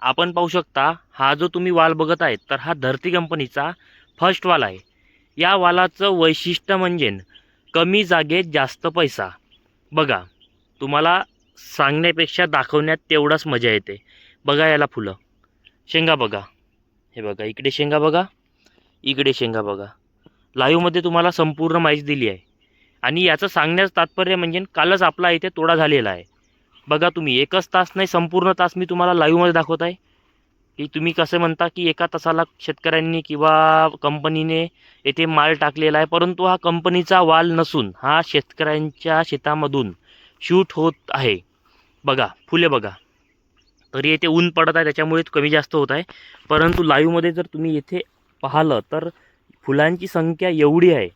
आपण पाहू शकता हा जो तुम्ही वाल बघत आहे तर हा धरती कंपनीचा फर्स्ट वाल आहे. या वालाचं वैशिष्ट्य म्हणजे कमी जागेत जास्त पैसा. बघा तुम्हाला सांगण्यापेक्षा दाखवण्यात तेवढाच मजा येते. बघा याला फुलं. शेंगा बघा. हे बघा इकडे शेंगा बघा. इकडे शेंगा बघा. लाईव्हमध्ये तुम्हाला संपूर्ण माहिती दिली आहे. आणि याचं सांगण्याचं तात्पर्य म्हणजे कालच आपला इथे तोडा झालेला आहे. बघा तुम्ही एकच तास नाही संपूर्ण तास मी तुम्हाला लाईव्हमध्ये दाखवत आहे. की तुम्ही कसं म्हणता की एका तासाला शेतकऱ्यांनी किंवा कंपनीने येथे माल टाकलेला आहे परंतु हा कंपनीचा वाल नसून हा शेतकऱ्यांच्या शेतामधून शूट होत आहे. बघा फुले बघा. तरी येथे ऊन पडत आहे त्याच्यामुळे कमी जास्त होत आहे. परंतु लाईव्हमध्ये जर तुम्ही येथे पाहिलं तर फुलांची संख्या एवढी आहे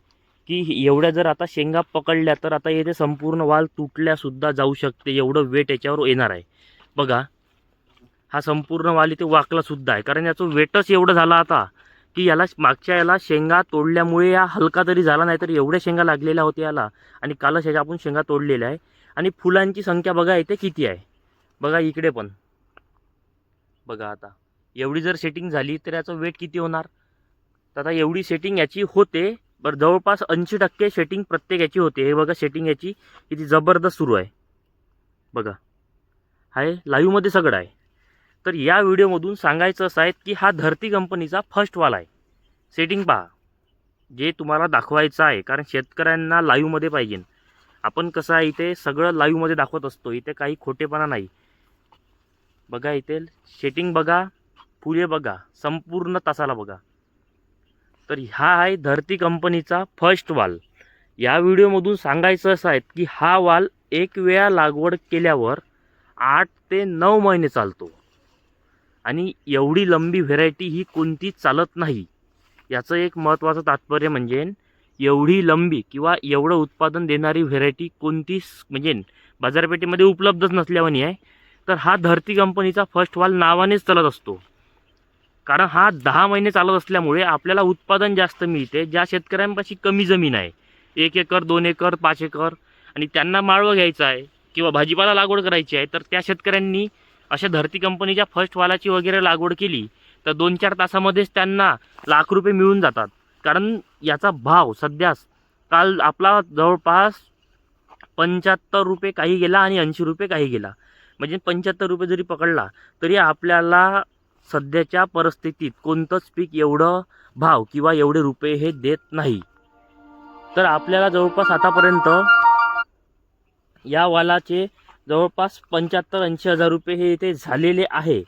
की एवढ्या जर आता शेंगा पकडल्या तर आता येथे संपूर्ण वाल तुटल्यासुद्धा जाऊ शकते. एवढं वेट याच्यावर येणार आहे. बघा हा संपूर्ण वाल इथे वाकलासुद्धा आहे. कारण याचं वेटच एवढं झालं आता की याला मागच्या याला शेंगा तोडल्यामुळे या हलका तरी झाला नाही तर एवढ्या शेंगा लागलेल्या होत्या याला. आणि कालच ह्याच्या आपण शेंगा तोडलेल्या आहे. आणि फुलांची संख्या बघा इथे किती आहे? बघा इकडे पण. बघा आता एवढी जर सेटिंग झाली तर याचं वेट किती होणार? तर आता एवढी सेटिंग याची होते बरं जवळपास ऐंशी टक्के सेटिंग प्रत्येक याची होते. हे बघा सेटिंग याची किती जबरदस्त सुरू आहे. बघा. आहे लाईव्हमध्ये सगळं आहे. तर या व्हिडिओमधून सांगायचं असं आहे की हा धरती कंपनीचा फर्स्ट वाल आहे. सेटिंग पहा. जे तुम्हाला दाखवायचं आहे कारण शेतकऱ्यांना लाईव्हमध्ये पाहिजे. आपण कसं आहे इथे सगळं लाईव्हमध्ये दाखवत असतो. इथे काही खोटेपणा नाही. बघा इथे सेटिंग बघा. फुले बघा. संपूर्ण तासाला बघा. तर हा आहे धरती कंपनीचा फर्स्ट वाल या व्हिडिओमधून सांगायचं असं आहे की हा वाल एक वेळा लागवड केल्यावर आठ ते नऊ महिने चालतो. आणि एवढी लंबी व्हेरायटी ही कोणतीच चालत नाही. याचं एक महत्त्वाचं तात्पर्य म्हणजे एवढी लंबी किंवा एवढं उत्पादन देणारी व्हेरायटी कोणतीच म्हणजे बाजारपेठेमध्ये उपलब्धच नसल्यावानी आहे. तर हा धरती कंपनीचा फर्स्ट वाल नावानेच चालत असतो. कारण हा दहा महिने चालत असल्यामुळे आपल्याला उत्पादन जास्त मिळते ज्या शेतकऱ्यांपाशी कमी जमीन आहे. एक एकर दोन एकर पाच एकर आणि त्यांना माळवं घ्यायचं आहे किंवा भाजीपाला लागवड करायची आहे तर त्या शेतकऱ्यांनी अशा धरती कंपनीच्या फर्स्ट वालाची वगैरे लागवड केली तर दोन चार तासामध्येच त्यांना लाख रुपये मिळून जातात. कारण याचा भाव सध्या काल आपला जवळपास पंच्याहत्तर रुपये काही गेला आणि ऐंशी रुपये काही गेला. म्हणजे पंच्याहत्तर रुपये जरी पकडला तरी आपल्याला सध्याच्या परिस्थितीत कोणतंच पीक एवढं भाव किंवा एवढे रुपये हे देत नाही. तर आपल्याला जवळपास आतापर्यंत या वालाचे जवळपास पंच्याहत्तर ऐंशी हजार रुपये हे इथे झालेले आहे.